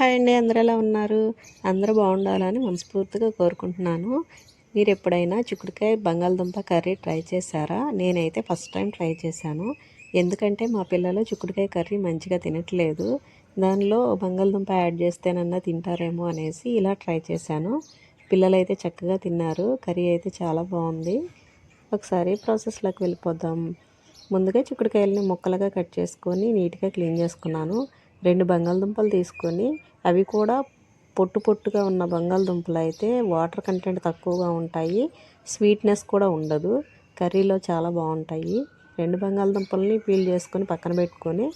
Hi అండి అందరూ ఎలా ఉన్నారు? అందరూ బాగుండాలని మనస్ఫూర్తిగా కోరుకుంటున్నాను. మీరు ఎప్పుడైనా చిక్కుడుకాయ బంగాళదుంప కర్రీ ట్రై చేశారా? నేనైతే ఫస్ట్ టైం ట్రై చేశాను. ఎందుకంటే మా పిల్లలు చిక్కుడుకాయ కర్రీ మంచిగా తినట్లేదు. దానిలో బంగాళదుంప యాడ్ చేస్తేనన్నా తింటారేమో అనేసి ఇలా ట్రై చేశాను. పిల్లలైతే చక్కగా తిన్నారు. కర్రీ అయితే చాలా బాగుంది. ఒకసారి ప్రాసెస్లోకి వెళ్ళిపోదాం. ముందుగా చిక్కుడుకాయలని ముక్కలుగా కట్ చేసుకొని నీట్గా క్లీన్ చేసుకున్నాను. రెండు బంగాళదుంపలు తీసుకొని అవి కూడా పొట్టు పొట్టుగా ఉన్న బంగాళదుంపలు అయితే వాటర్ కంటెంట్ తక్కువగా ఉంటాయి. స్వీట్నెస్ కూడా ఉండదు. కర్రీలో చాలా బాగుంటాయి. రెండు బంగాళదుంపల్ని పీల్ చేసుకొని పక్కన పెట్టుకొని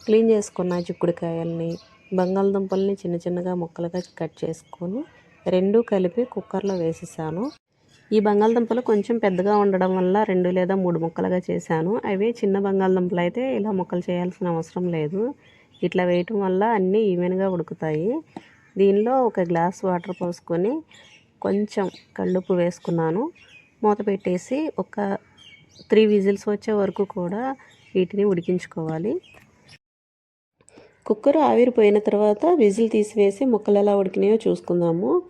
క్లీన్ చేసుకున్న చిక్కుడుకాయల్ని బంగాళదుంపల్ని చిన్న చిన్నగా ముక్కలుగా కట్ చేసుకొని రెండు కలిపి కుక్కర్లో వేసేసాను. ఈ బంగాళదుంపలు కొంచెం పెద్దగా ఉండడం వల్ల రెండు లేదా మూడు ముక్కలుగా చేశాను. అవి చిన్న బంగాళదుంపలు అయితే ఇలా ముక్కలు చేయాల్సిన అవసరం లేదు. ఇట్లా వేయటం వల్ల అన్నీ ఈవెన్గా ఉడుకుతాయి. దీనిలో ఒక గ్లాస్ వాటర్ పోసుకొని కొంచెం కళ్ళుప్పు వేసుకున్నాను. మూత పెట్టేసి ఒక త్రీ విజిల్స్ వచ్చే వరకు కూడా వీటిని ఉడికించుకోవాలి. కుక్కర్ ఆవిరిపోయిన తర్వాత విజిల్ తీసివేసి ముక్కలు ఎలా ఉడికినాయో చూసుకుందాము.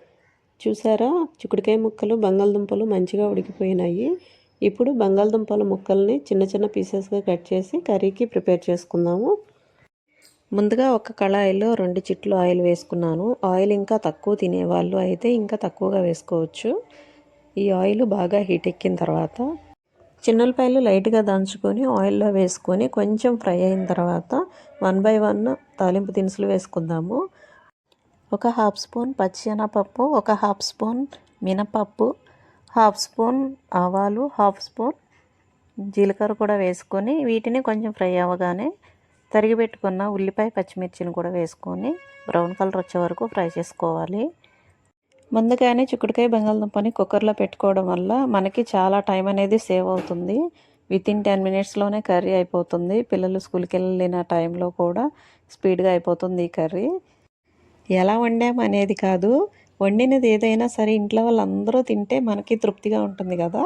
చూసారా? చిక్కుడుకాయ ముక్కలు బంగాళదుంపలు మంచిగా ఉడికిపోయినాయి. ఇప్పుడు బంగాళదుంపల ముక్కల్ని చిన్న చిన్న పీసెస్గా కట్ చేసి కర్రీకి ప్రిపేర్ చేసుకుందాము. ముందుగా ఒక కళాయిలో రెండు చిట్లు ఆయిల్ వేసుకున్నాను. ఆయిల్ ఇంకా తక్కువ తినేవాళ్ళు అయితే ఇంకా తక్కువగా వేసుకోవచ్చు. ఈ ఆయిల్ బాగా హీట్ ఎక్కిన తర్వాత చిన్నపాయలు లైట్గా దంచుకొని ఆయిల్లో వేసుకొని కొంచెం ఫ్రై అయిన తర్వాత వన్ బై వన్ తాలింపు దినుసులు వేసుకుందాము. ఒక హాఫ్ స్పూన్ పచ్చిశనగపప్పు ఒక హాఫ్ స్పూన్ మినపప్పు హాఫ్ స్పూన్ ఆవాలు హాఫ్ స్పూన్ జీలకర్ర కూడా వేసుకొని వీటిని కొంచెం ఫ్రై అవ్వగానే తరిగి పెట్టుకున్న ఉల్లిపాయ పచ్చిమిర్చిని కూడా వేసుకొని బ్రౌన్ కలర్ వచ్చే వరకు ఫ్రై చేసుకోవాలి. ముందుగానే చిక్కుడుకాయ బంగాళదుంపని కుక్కర్లో పెట్టుకోవడం వల్ల మనకి చాలా టైం అనేది సేవ్ అవుతుంది. విత్ ఇన్ టెన్ మినిట్స్లోనే కర్రీ అయిపోతుంది. పిల్లలు స్కూల్కి వెళ్ళిన టైంలో కూడా స్పీడ్గా అయిపోతుంది ఈ కర్రీ. ఎలా వండాము అనేది కాదు. వండినది ఏదైనా సరే ఇంట్లో వాళ్ళందరూ తింటే మనకి తృప్తిగా ఉంటుంది కదా.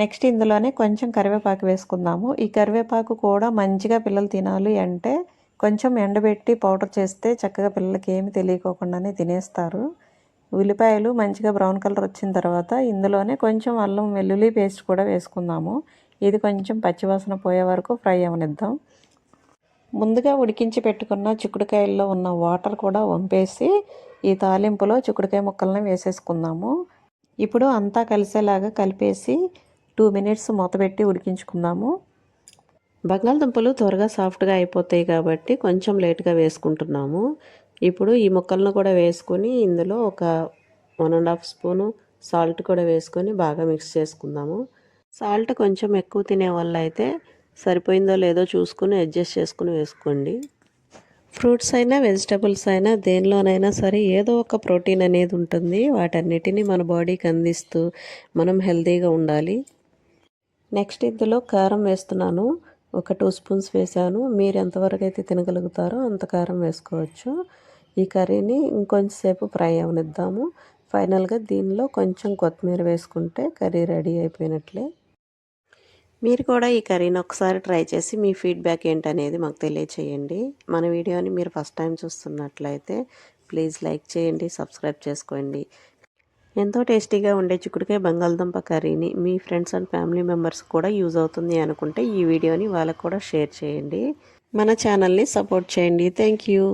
నెక్స్ట్ ఇందులోనే కొంచెం కరివేపాకు వేసుకుందాము. ఈ కరివేపాకు కూడా మంచిగా పిల్లలు తినాలి అంటే కొంచెం ఎండబెట్టి పౌడర్ చేస్తే చక్కగా పిల్లలకి ఏమి తెలియకోకుండానే తినేస్తారు. ఉల్లిపాయలు మంచిగా బ్రౌన్ కలర్ వచ్చిన తర్వాత ఇందులోనే కొంచెం అల్లం వెల్లుల్లి పేస్ట్ కూడా వేసుకుందాము. ఇది కొంచెం పచ్చివాసన పోయే వరకు ఫ్రై అవనిద్దాం. ముందుగా ఉడికించి పెట్టుకున్న చిక్కుడుకాయల్లో ఉన్న వాటర్ కూడా వంపేసి ఈ తాలింపులో చిక్కుడుకాయ ముక్కల్ని వేసేసుకుందాము. ఇప్పుడు అంతా కలిసేలాగా కలిపేసి టూ మినిట్స్ మూతపెట్టి ఉడికించుకుందాము. బంగాళదుంపలు త్వరగా సాఫ్ట్గా అయిపోతాయి కాబట్టి కొంచెం లేట్గా వేసుకుంటున్నాము. ఇప్పుడు ఈ ముక్కలను కూడా వేసుకొని ఇందులో ఒక one and half spoon salt కూడా వేసుకొని బాగా మిక్స్ చేసుకుందాము. సాల్ట్ కొంచెం ఎక్కువ తినే వల్ల అయితే సరిపోయిందో లేదో చూసుకుని అడ్జస్ట్ చేసుకుని వేసుకోండి. ఫ్రూట్స్ అయినా వెజిటబుల్స్ అయినా దేనిలోనైనా సరే ఏదో ఒక ప్రోటీన్ అనేది ఉంటుంది. వాటన్నిటిని మన బాడీకి అందిస్తూ మనం హెల్తీగా ఉండాలి. నెక్స్ట్ ఇందులో కారం వేస్తున్నాను. ఒక టూ స్పూన్స్ వేసాను మీరు ఎంతవరకు అయితే తినగలుగుతారో అంత కారం వేసుకోవచ్చు. ఈ కర్రీని ఇంకొంచెంసేపు ఫ్రై అవనిద్దాము. ఫైనల్గా దీనిలో కొంచెం కొత్తిమీర వేసుకుంటే కర్రీ రెడీ అయిపోయినట్లే. మీరు కూడా ఈ కర్రీని ఒకసారి ట్రై చేసి మీ ఫీడ్బ్యాక్ ఏంటనేది మాకు తెలియచేయండి. మన వీడియోని మీరు ఫస్ట్ టైం చూస్తున్నట్లయితే ప్లీజ్ లైక్ చేయండి సబ్స్క్రైబ్ చేసుకోండి. ఎంతో టేస్టీగా ఉండే చిక్కుడుకాయ బంగాళదుంప కర్రీని మీ ఫ్రెండ్స్ అండ్ ఫ్యామిలీ మెంబర్స్ కూడా యూజ్ అవుతుంది అనుకుంటే ఈ వీడియోని వాళ్ళకు కూడా షేర్ చేయండి. మన ఛానల్ని సపోర్ట్ చేయండి. Thank you.